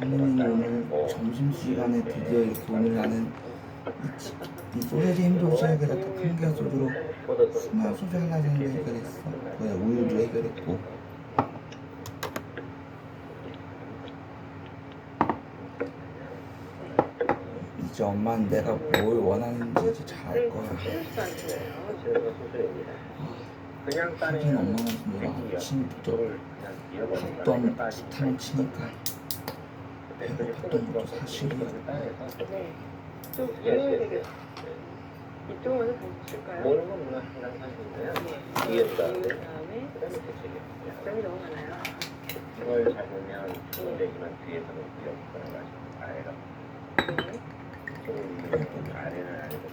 정민이 오늘 점심시간에 드디어 이, 치- 이 소세지 햄버거에다가 큰게 소주로 스마 소주 하려고 했는데 해결했어. 그래 우유도 해결했고. 이제 엄마는 내가 뭘 원하는지 잘 알 거야. 하긴 엄마는 내가 아침부터 밥도 안 기타만 치니까 배고팠던 것도 사실이야 네. 좀 이해해야 되겠어요. 이쪽으로 먼저 보실까요? 모르는 건 문화 상당 사실인데요. 네. 이해 다음에 그다음에 너무 많아요. 이걸 잡으면 좋은데지만 뒤에서는 맛있는 아래가 네. 좋은 아래는 아래가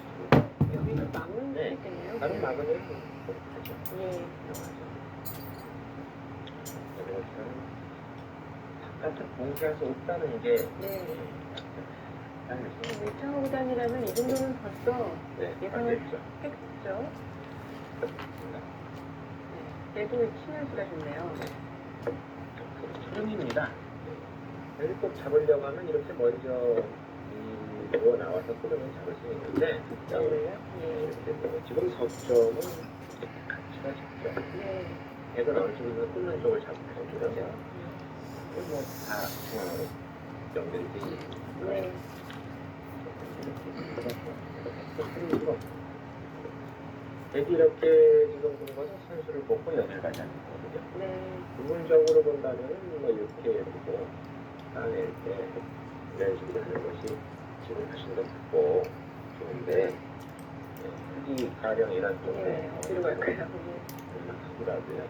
여기는 막는 네. 네. 다른 하죠. 예. 바깥 에 공개할 수 없다는 게 네. 알겠습니다. 네. 창호 구단이라면 이 정도는 벌써 네, 예상을 알겠죠. 했겠죠. 네. 얘도 치는 수가 좋네요. 흐름입니다. 여기 꼭 잡으려고 하면 이렇게 먼저 이로 나와서 흐름을 잡을 수 있는데? 네, 되고 지금 석점은 가치가 적죠. 네. 얘는 어느 쪽에서 끊는 쪽을 잡고. 있거든요. 네. 이렇게 지금 보는 것은 선수를 뽑고 연을 가지 않는 거거든요. 네. 부분적으로 본다면 뭐 이렇게 보고 따낼 때 이런 식으로 하는 것이 지금 하신 것 같고 좋은데 예, 크기 가령 이런 네. 쪽에 어디로 갈까요? 크기라도요.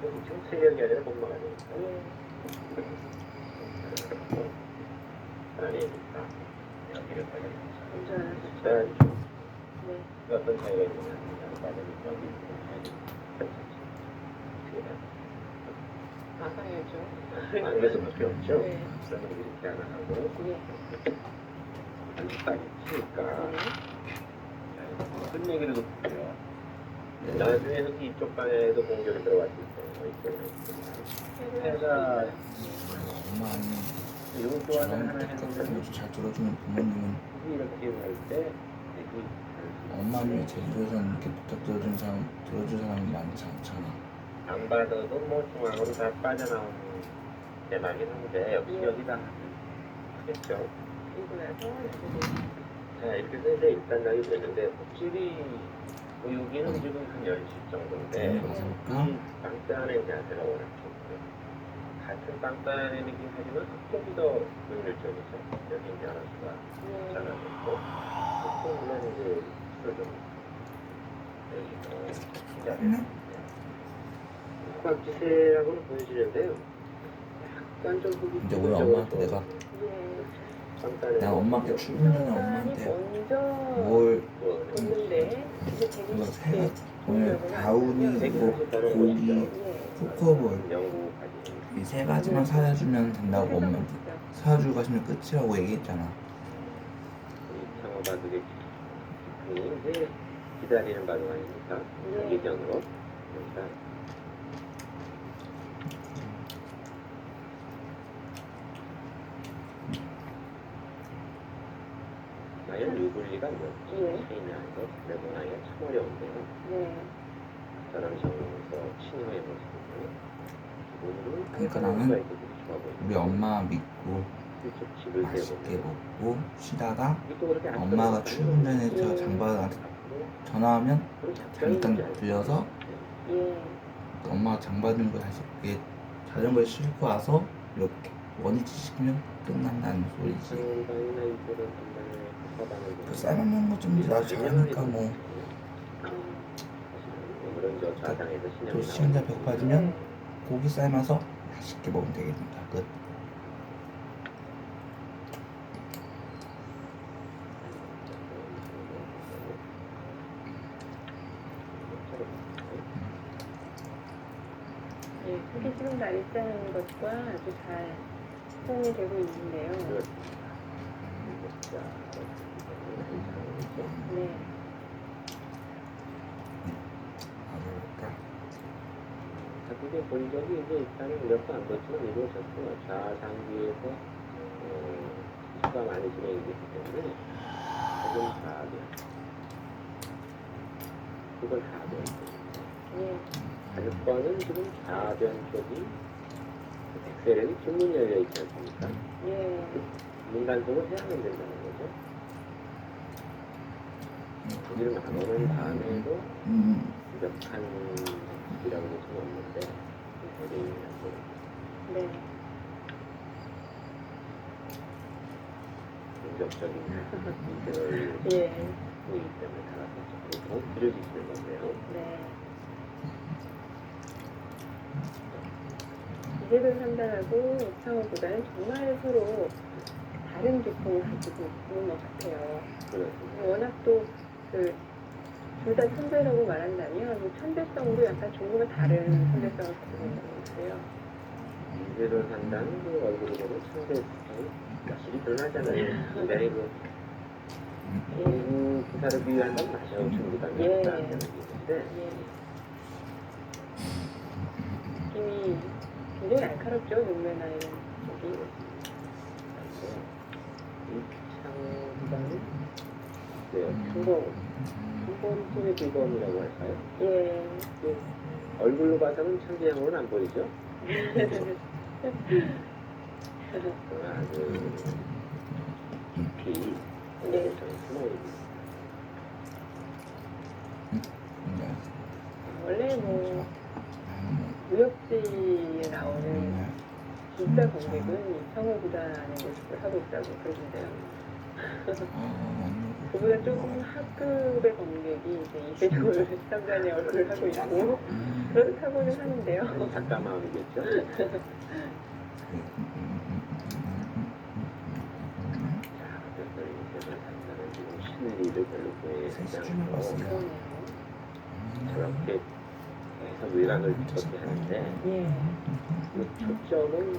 지금 세력이 아니라 예. 아니니까 여기를 운전하는 일단 좀 네. 어떤 차이가 있느냐 여기 마상이었죠. 안에서 밖에 없죠. 네. 그러면 이렇게 하나 하고 예. 딱 치니까 네. 큰 얘기를 듣고요. 나중에 흑이 이쪽 방에도 공격이 들어왔을 때 이쪽에 해가 엄마 아니면 또한 저랑 하나 잘 들어주는 부모님은 흑이 이렇게 할때 엄마는 제주도에서는 이렇게 부탁 들어주는 사람 들어줄 사람이 많지 않잖아 안 받아도 뭐 중앙으로 다 빠져나오는 대박이긴 한데 역시 예. 여기다 하겠죠. 이제 자 이렇게 해서 이제 일단 나이 되는데 확실히 뭐 여기는 지금 한 10시 정도인데 네, 빵단의 자세가 워낙 좋고요. 같은 빵단이긴 하지만 속도이 더 능률적이죠. 여기 이제 하나수가 예. 잘라졌고 또 물론 이제 술을 좀 네. 호박지세라고는 보여지는데요. 약간 좀 이제 오늘 엄마한테 내가 나 엄마한테 출근 전에 사람이 엄마한테 뭘 이거 새가 오늘 다운이 뭐 고기 영구 이세 가지만 사주면 된다고 엄마한테 사주고 가시면 끝이라고 얘기했잖아 이제 기다리는 아닙니까? 네. 경기전으로 그러니까 예. 차이나는 것 내보나기가 참 어려운데요. 네. 사람 정서 친구의 모습을 기본으로 그러니까 나는 우리 엄마 믿고 맛있게 먹고 쉬다가 엄마가 들어가요. 출근 전에 저 예. 장바한테 앞으로 전화하면 잠깐 안 들려서 예. 엄마가 장바든 거 다시 자전거에 싣고 와서 이렇게 원위치 시키면 끝난다는 소리지 그 삶아먹는 좀 나도 잘하니까 뭐 또 시간자 벽 빠지면 고기 삶아서 맛있게 먹으면 되겠습니다 끝 예. 크게 지금 날짜는 것과 아주 잘 소통이 되고 있는데요. 네. 가볼까 그게 본 적이 이제 일단은 몇번안 봤지만 이루어졌고요. 좌상기에서 어, 수가 많이 진행이 됐기 때문에 지금 좌변 그걸 좌변 예. 가격권은 지금 좌변 쪽이 엑셀에는 중문 열려 있지 않습니까? 예. 문단속을 해야만 된다는 거기를 막아놓은 다음에도 음, 몇 칸이라고 볼 수는 없는데 뭐 네. 공격적인 이들을 예. 보이기 때문에 다가서 더 길어지시는 건데요. 네. 이세돌 상단하고 이창호보다는 정말 서로 다른 기풍을 가지고 있는 것 같아요. 그렇습니다. 워낙 또 그 둘다 천재라고 말한다면 그 천재성도 약간 종류가 다른 천재성을 가지고 있는 것 같아요. 이들을 한다는 그 얼굴을 보면 상대성이 확실히 드러나잖아요. 근데 그 음, 기사를 비유한 건 맞아요. 충분히 예. 맞다는 얘기인데 예. 느낌이 굉장히 날카롭죠, 눈매나 이런 쪽이. 이창단은 네, 표범 속의 비범이라고 할까요? 예. 그 얼굴로 봐서는 천재형으로는 안 보이죠? 깊이 네. 네. 원래 뭐 무역지에 나오는 진짜 관객은 이창호보다는 모습을 하고 있다고 그러던데요. 그보다 조금 하급의 관객이 이제 이세돌 상단의 얼굴을 하고 있고 그렇다고는 하는데요. 지금 실리를 별로 보이지 않고. 저렇게 계속 외곽을 걷게 하는데 예. 그 초점은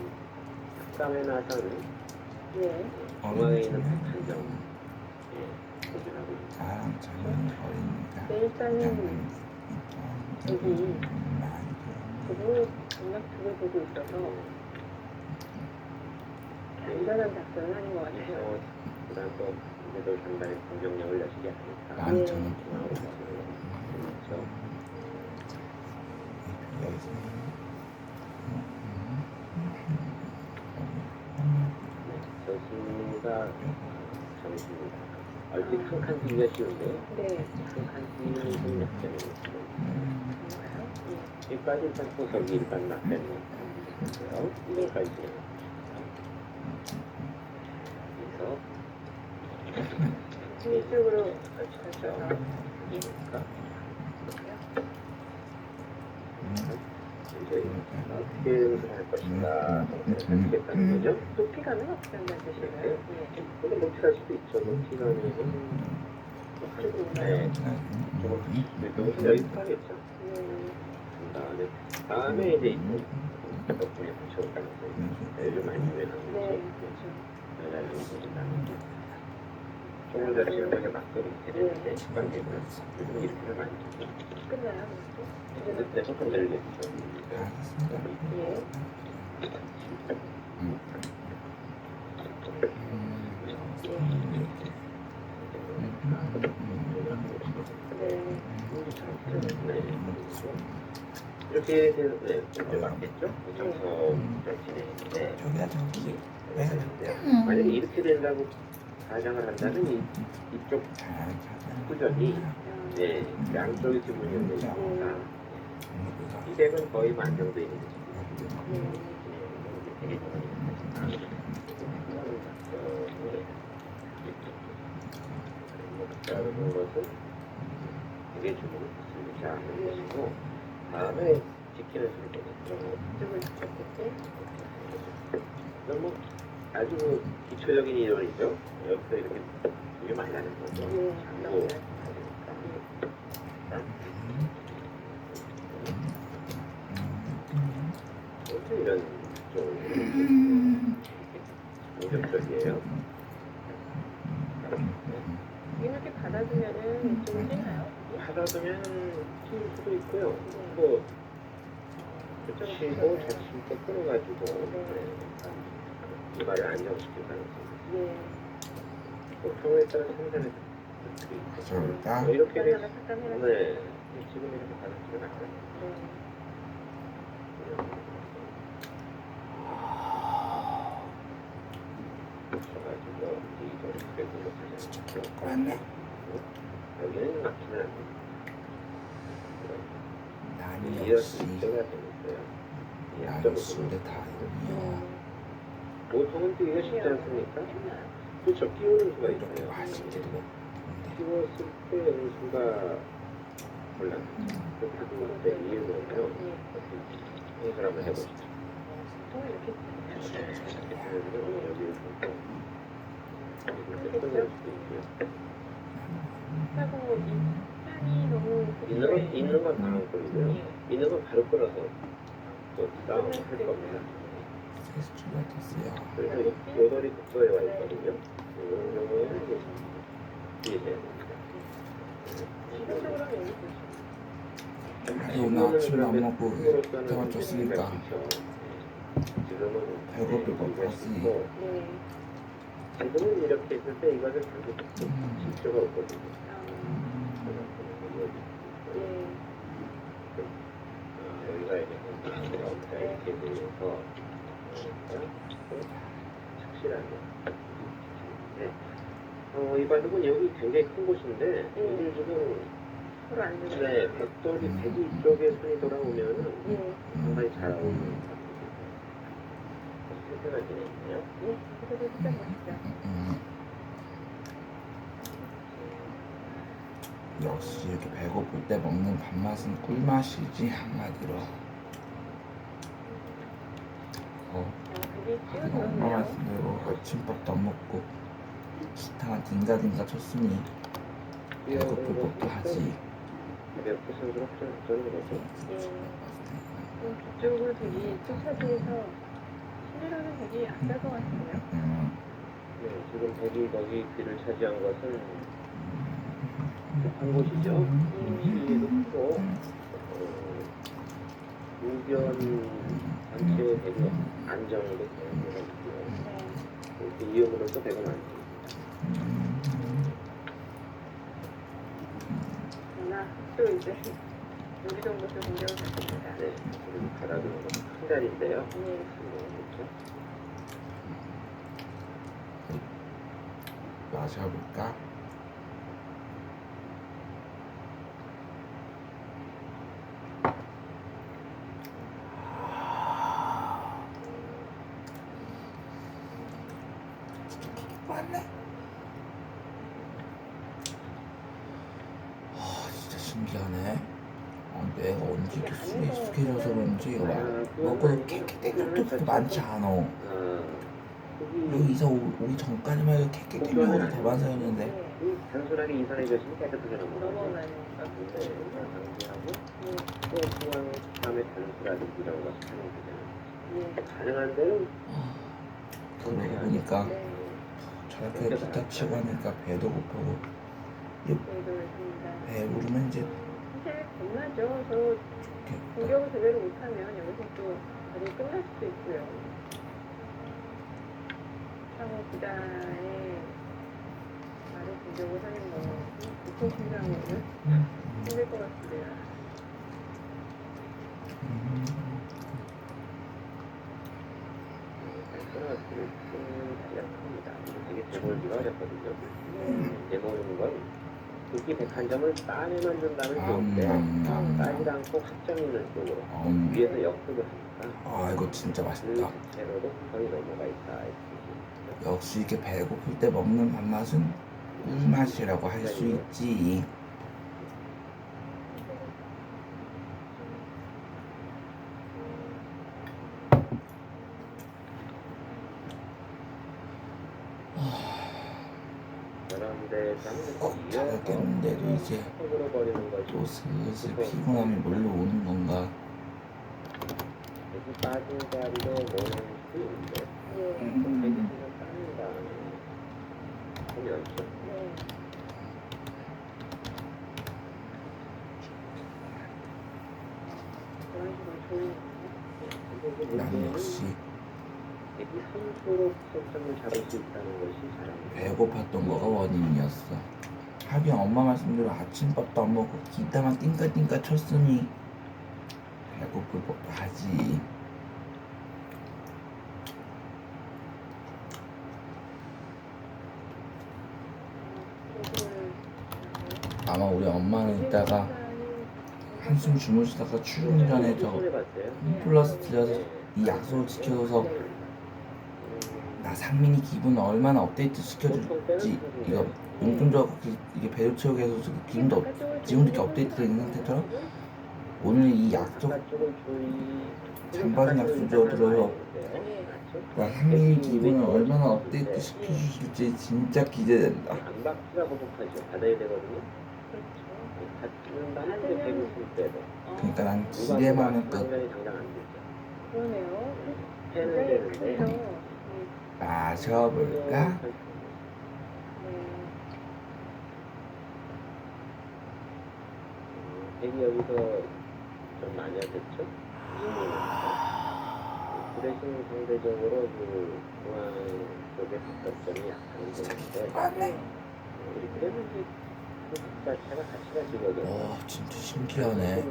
흑감에 나서는 예. 중앙에 있는 백한정 예, 다. 아, 저는 어린이가 네, 일단은 여기 그거 강력 두개 보고 있어서 안전한 작전을 하는 것 같아요. 그다음 또 이제도 상당히 공격력을 예. 저는 중앙으로 가서는 그렇죠. 여기서 저수가 점수입니다. 얼핏 한칸 뛰기가 쉬운데요. 네. 한칸 뛰는 좀 약점이 있어요. 여기까지 일단 포석이 일단 낙되는 거고요. 이거까지 그래서 예. 이쪽으로 가셔서 예. 이제 어떻게 연습할 것인가 생각하겠다는 거죠. 높이 가면 어떻게 한다는 뜻인가요? 예. 근데 높이할 수도 있죠. 높이가면은 네, 조금 조금 여기까지겠죠. 예. 다음에 이제 덕분에 붙여올 가능성이 제일 많이 네. 거죠. 그렇죠. 이렇게 요즘 많이. 끝나요? 내 조금 늘겠죠. 예. 네. 이렇게 네, 이제 맞겠죠? 진행인데 왜 만약에 이렇게 된다고 가정을 한다면 이, 이쪽 잘 구절이 네, 양쪽이 지분이 있는 거니까 이 덱은 거의 만정돼 있는 거죠. 다른 것은 이게 주문을 쓰지 않는 것이고 다음에 지키는 술거든요. 이쪽을 잡겠지? 그럼 뭐 아주 뭐 기초적인 이론이죠. 여기서 이렇게 이게 많이 나는 거죠. 예. 장고 또 이런 좀 공격적이에요. 이렇게 받아주면은 이쪽을 찌나요? 받아두면 튀울 수도 있고요. 뭐 치고 자칫 또 끊어가지고 네, 이발을 안정시킬 가능성이 예. 보통에 따라 생산의 특들이 있고 그럴까? 뭐 이렇게 돼 하나 잠깐 해라. 네 지금 이렇게 네. 그래도 이렇게 하지 맞네. 여기는 막히면 안 돼요 난 이어서 역시 입자가 되니까요 이난 약점을 술에 다이야. 보통은 뛰기가 쉽지 않습니까? 그렇죠 끼우는 수가 이렇게 있어요. 맛있게도 먹는데. 끼웠을 때 연수가 몰라. 그 타고 때 이유는요. 예. 해설 한번 해보시죠. 어, 이렇게 이렇게 되면 여기를 보고 이렇게 끊을 수도 있고요. 하고 이 향이 너무 있는 건 있는 건 거이고요. 예. 있는 건 바로 끊어서 또 다운을 할 겁니다 그래서 국도에 와 있거든요 보시면 아니 오늘 아침도 안 먹고 대화 줬으니까 배고플 것. 네. 지금은 이렇게 있을 때 이것을 결국 음. 필요가 없거든요. 아, 예. 아, 여기가 이제 여기가 이렇게 돼서 네. 어, 이 바둑은 여기 굉장히 큰 곳인데 지금 서로 안 되는 네, 백돌이 대지 이쪽에 손이 돌아오면은 예. 상당히 잘 어울리는 상태가 되네요. 예. 그래서 진짜 멋있죠. 음. 역시 이렇게 배고플 때 먹는 밥맛은 꿀맛이지 한마디로. 어, 아, 엄마 뛰어들었네요. 말씀대로 아침밥도 안 먹고 기타 딩가딩가 쳤으니 배고플 법도 하지. 예. 음, 뒤쪽으로 되게 쫓아지해서 신이라는 되게 약할 것 같은데요. 음. 네, 지금 백이 거기 귀를 차지한 것은 한 곳이죠. 시위도 크고 어, 의견 백이 안정도 되는 데가 있고요. 네. 그 이용으로서 백은 안 그러나 또 이제 정도서 공격을 받습니다. 네, 그리고 바라보는 것은 큰 달인데요. 예. 그렇죠. 마셔볼까? 맞네. 아 진짜 신기하네. 아, 내가 언제 이렇게 술에 익숙해져서 그런지 이거 막 먹고 캐캐 땡겨도 많지 않아. 아, 여기 이사 오- 오기 전까지만 해도 캐캐 땡겨도 대반사였는데 예. 이 단순하게 이산의 것이 깨끗하게. 네. 또 중앙 다음에. 가능한 대로 아, 그러고 보니까 네. 저렇게 부탁치고 하니까 배도 고프고 합니다. 배부르면 이제 공격을 제대로 못하면 여기서 또 나중에 끝날 수도 있고요. 차고 부자의 말을 공격을 하는 거 보통 심상으로는 힘들 것 같습니다. 단순하게 약합니다. 되게 재벌기가 어렵거든요. 네. 재보는 건 국기 101점을 따내만 준다는 쪽인데 음, 따지 않고 확정 있는 쪽으로 음. 위에서 역습을 하니까 아 이거 진짜 그 맛있다. 자체로도 구성이 넘어가 있다. 이렇게. 역시 이렇게 배고플 때 먹는 밥맛은 꿀맛이라고 할 수 있지. 땀을 어, 자겠는데도 이제 또 슬슬 피곤함이 몰려오는 건가. 있는데 예. 음. 되게 신경 빠는 다음에 하면 네. 그런 식으로 좋은 할수록 속점을 잡을 수 있다는 것이 자랑. 배고팠던 거가 원인이었어. 하긴 엄마 말씀대로 아침밥도 안 먹고 기타만 띵까띵까 쳤으니 배고플 법도 하지. 아마 우리 엄마는 이따가 한숨 주무시다가 출근 전에 저 홈플러스 들려서 이 약속을 지켜줘서 나 상민이 기분 얼마나 업데이트 시켜줄지 이거 용돈 줘갖고 그- 이게 해서 지금 기분도 업- 지금도 이렇게 업데이트되어 있는 상태처럼 오늘 이 약속 잠바른 약속 줘들어서 나 상민이 기분을 얼마나 업데이트 시켜주실지 진짜 기대된다. 그러니까 난 기대만 되죠. 그러네요. 마셔볼까? 네. 대기 여기서 좀 많이 하겠죠? 그 대신 상대적으로 그 약한 그 자체가 지거든요. 와 진짜 신기하네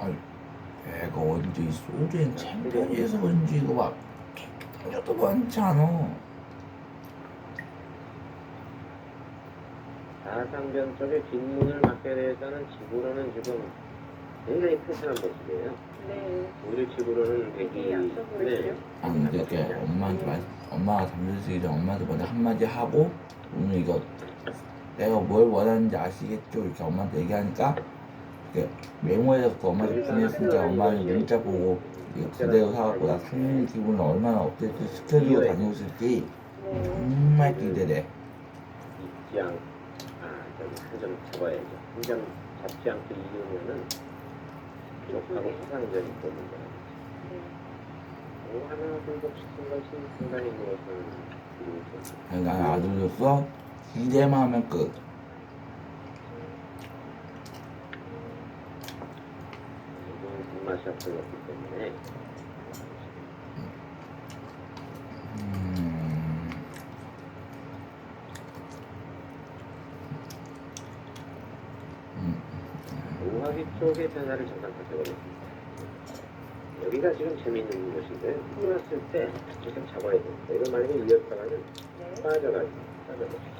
아니 배가 언제 이 소주엔 챔피언이어서 그런지 이거 막 ton저도 많지 않아 사상변 쪽의 뒷문을 막게 대해서는 집으로는 지금 굉장히 튼튼한 모습이에요. 네. 우리 집으로는 되게 되게? 아니 근데 이렇게 엄마한테 말 엄마가 잠들기 전에 엄마한테 먼저 한마디 하고 오늘 이거 내가 뭘 원하는지 아시겠죠? 이렇게 엄마한테 얘기하니까 이렇게 메모해서 그 엄마한테 보냈으니까 엄마는 문자 보고 나 상민이 기분을 얼마나 업데이트 시켜주고 다녀오실지 네. 정말 기대돼 않, 아, 저기 한점 잡아야죠. 한점 잡지 않고 또 문제가 되죠. 네. 뭐 하나 불복시킨 것이 상당히 그것은 난 아들로서 기대만 하면 끝 없어졌기 때문에 음... 음, 우하기 쪽의 변화를 잠깐 살펴보겠습니다. 여기가 지금 재미있는 곳인데 끊었을 때 지금 잡아야 됩니다. 이건 만약에 이었다가는 네. 빠져가지고 빠져가지고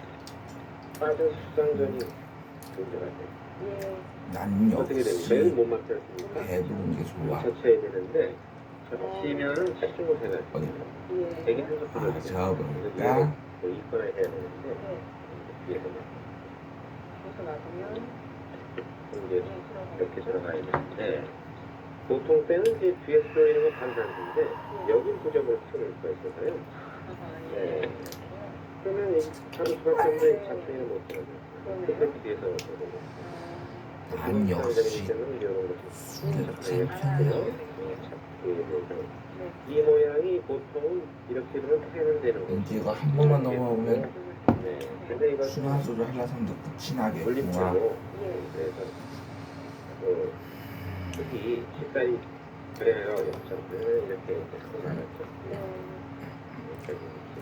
빠져 수상전이 돼요. 예. 난 역시? 배부른 게 좋아 되는데 집중을 해가지고 예. 되게 아, 들어가요. 잡을까? 뭐 이거나 해야 되는데 네. 뒤에서 이제 네, 들어가요. 이렇게 들어가야 되는데 보통 때는 이제 뒤에 들어있는 건 반사인데 여기 부적으로 틀을 거 있어서요. 아, 네. 예. 그러면 이 하루 수밖에 없는 잡히는 못 들어가요. 그러네요. 그때 뒤에서. 난 역시 술을 챔피언이야 네. 이 모양이 보통은 이렇게 되면 패는 되는. 왠지 이거 한 번만 넘어오면 소주 한라산도 끝이 나겠구나 올림픽으로 예. 그래서 그 특히 색깔이 그래요 이렇게. 네.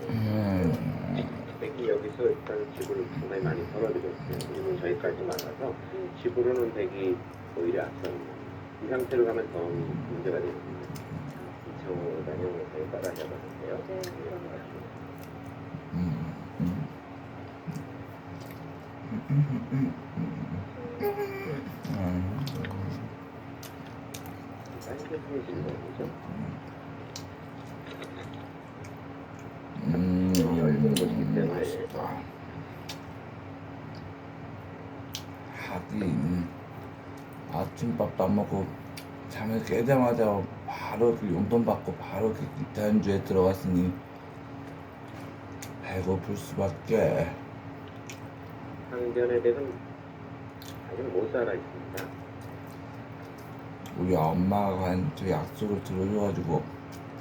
음... 백이 여기서 일단 집을 상당히 많이 벌어들였어요. 그리고 저희까지 많아서 집으로는 백이 오히려 앞섭니다. 이 상태로 가면 더 문제가 되거든요. 2층으로 다녀오면서 따라 해봤는데요. 네, 그런가요? 음, 음. 음, 음, 음, 음. 빨개지는 거죠. 음, 음, 맛있다. 하긴 아침밥도 안 먹고 잠에 깨자마자 바로 그 용돈 받고 바로 그 기타 연주에 들어갔으니 배고플 수밖에. 상변에 대해서는 아직 못 살아 있습니다. 우리 엄마가 한저 약속을 들어줘가지고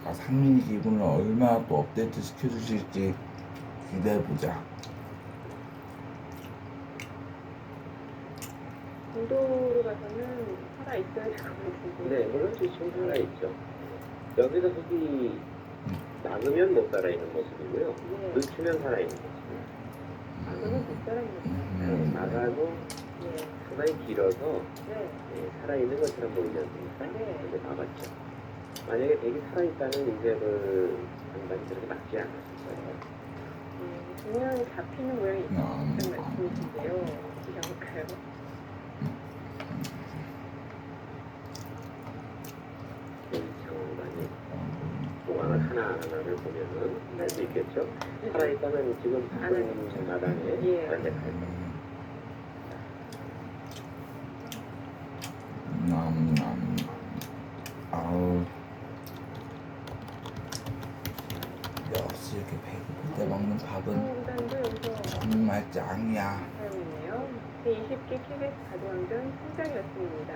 아, 상민이 기분을 얼마나 또 업데이트 시켜주실지 기대해보자. 공도로 가서는 살아 있어야 될 것 같은데. 네, 물론 지금 살아 있죠. 여기서 흙이 막으면 못 살아 있는 모습이고요. 예. 늦추면 살아 있는 모습. 막으면 못 살아 있는 음. 막아도 예. 상당히 길어서 네. 예, 살아 있는 것처럼 보이지 않습니까? 네. 근데 막았죠. 만약에 백이 살아 있다는 인쇄를 한다면 그렇게 막지 않았을 거예요. 음, 보면 잡히는 모양이 음. 있다는 말씀이신데요. 어떻게 볼까요? 장관이 공항을 하나하나를 보면은 알 수 있겠죠. 살아있다면 지금 푸른 마당에 예. 반짝할 남남 아우 역시 이렇게 배고플 때 먹는 밥은 한국단도 여기서 짱이야 사용했네요. 제20기 KBS 가도왕전 3장이었습니다.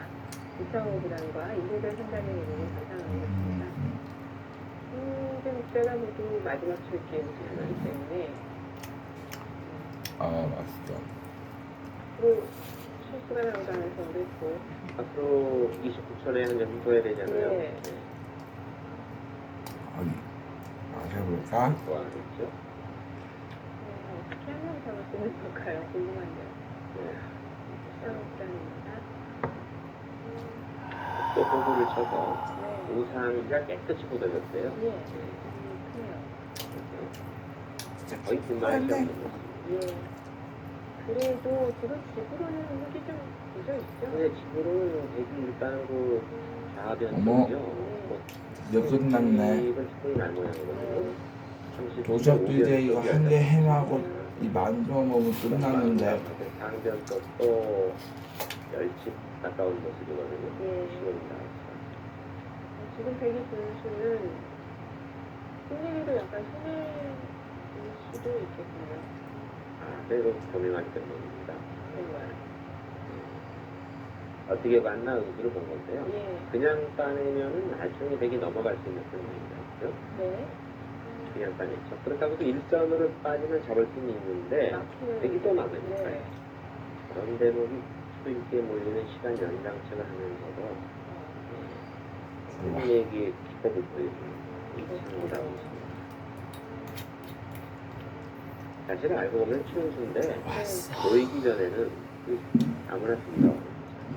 이창호 구단과 이호대 선장의 이름을 가상하였습니다. 음, 음, 이제 국제가 모두 마지막 출기에 우승하기 때문에 아 맛있죠 앞으로 실수가 나오지 않아서 그랬고 앞으로 29천에 한점 둬야 되잖아요. 네. 어디 마셔볼까? 좋아하겠죠. 어, 있는 걸까요? 궁금한데요. 네. 또 호구를 쳐서 네. 우상이가 깨끗이 묻어졌어요. 예. 음, 크네요. 거의 뒷말이 없는 모습. 예. 그래도 지금 집으로는 흙이 좀 묻어 있죠? 근데 지금은 백이 일단 그 어머. 자변적이요. 드디어 끝났네 이건 충분히 날 모양이거든요. 네. 도적도 이제 이거 한 개 해마고 이 만두 먹으면 끝나는데 당변도 또 열집 가까운 모습이거든요. 예. 지금 나왔어요. 지금 백이 분수는 승리기도 약간 손해일 수도 있겠군요. 아, 그래도 고민하기 때문입니다. 정말. 어떻게 만나 의지를 본 건데요. 예. 그냥 따내면은 나중에 백이 넘어갈 수 있는 상황입니다. 그죠? 네. 그냥 따냈죠. 그렇다고 또 일선으로 빠지면 잡을 수는 있는데 막히는. 백이 또 남으니까요. 네. 그런 대목이 수익에 몰리는 시간 연장책을 하면서도 좋아 승리에게 기법을 보여주는 이창호라고 있습니다. 사실 알고 보면 왔어 보이기 전에는 그 아무나 든다.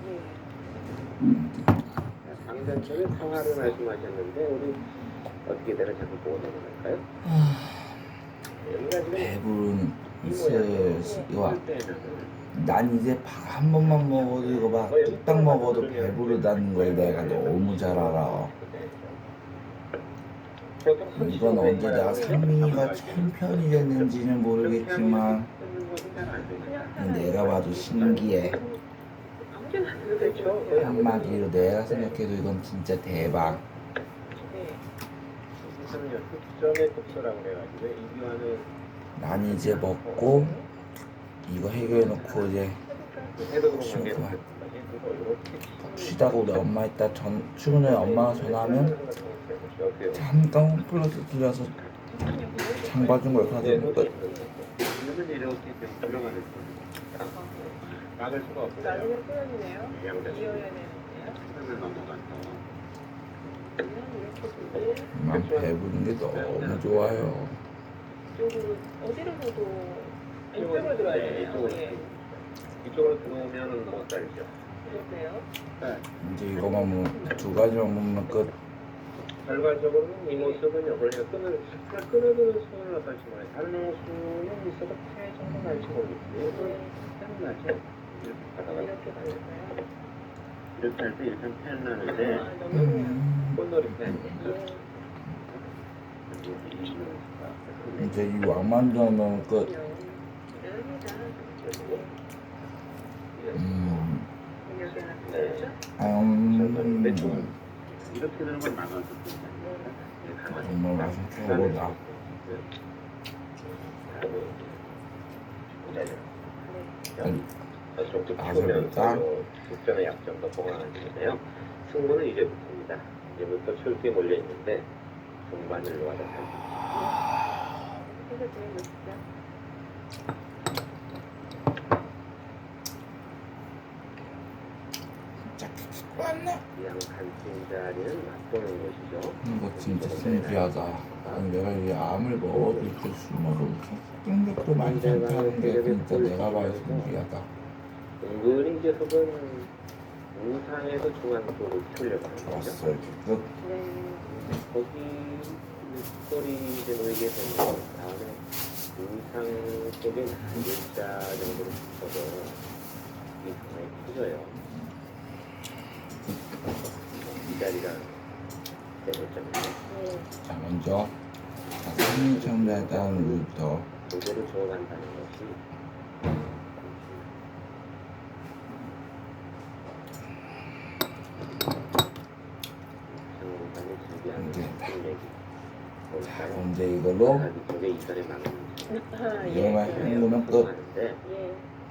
예. 방전적인 상하를 말씀하셨는데 우리 어떻게 보고 넘어갈까요? 여기가 지금 배부른 이슬 이거 난 이제 밥 한 번만 먹어도 이거 막 뚝딱 먹어도 배부르다는 걸 내가 너무 잘 알아 이건 언제 내가 상민이가 챔피언이 됐는지는 모르겠지만 내가 봐도 신기해 그렇죠. 한마디로 내가 생각해도 이건 진짜 대박 네. 그래가지고 난 이제 먹고 이거 해결해놓고 이제 해독으로 쉬고 가게 와. 이렇게 쉬다 가 우리 엄마 이따 전 출근해 엄마가 전화하면 잠깐 홈플러스 들려서 장 봐준 걸 가져올 끝 막을 수가 없어요. 나중에 표현이네요. 양대 이어야 되는데요. 난 배부른 게 너무 좋아요 이쪽으로 어디로 둬도 이쪽으로 들어야. 이쪽으로 예. 이쪽으로 들어오면은 못 살죠. 그러세요. 이제 이거만 뭐두 가지만 먹으면 끝 결과적으로는 이 모습은요, 원래 끈을, 그냥 끊어두는 수는 어떨지 모르겠어요. 다른 수는 있어도 폐 정도 날지 모르겠어요. 이건 딱 나죠. 이렇게 가다가 이렇게 발라서요. 이렇게 할 때 일단 폐는 나는데, 아, 예. 이제 이 왕만두 하면 끝. 음, 네. 음, 정말 맛은 최고다 네. 저쪽도 아, 키우면서 그럴까? 득점의 약점도 보강하는데요. 승부는 이제부터입니다. 이제부터 철기에 몰려 있는데 동반을 자리는 맛보는. 이거 진짜 신기하다 아, 아니 내가 이 암을 먹어도 이렇게 숨어서 흑력도 많이 생각하는 게 진짜 내가 봐도 신기하다. 은근히 이제 흙은 우상에서 중앙 쪽으로 하는 거죠. 왔어 이렇게 끝 네. 거기 물거리 이제 놓이게 되면 다음에 우상 쪽에 일자 정도로 붙어서 이 상당히 커져요. 이 자리가 대거점이에요. 네. 자 먼저 상류청자단 루터 도저로 저어간다는 것이 상호간의 준비하는 이제 인맥이 이제 이걸로 쪽에 이설에 막는 아, 예. 이거만 헹구면 끝 예.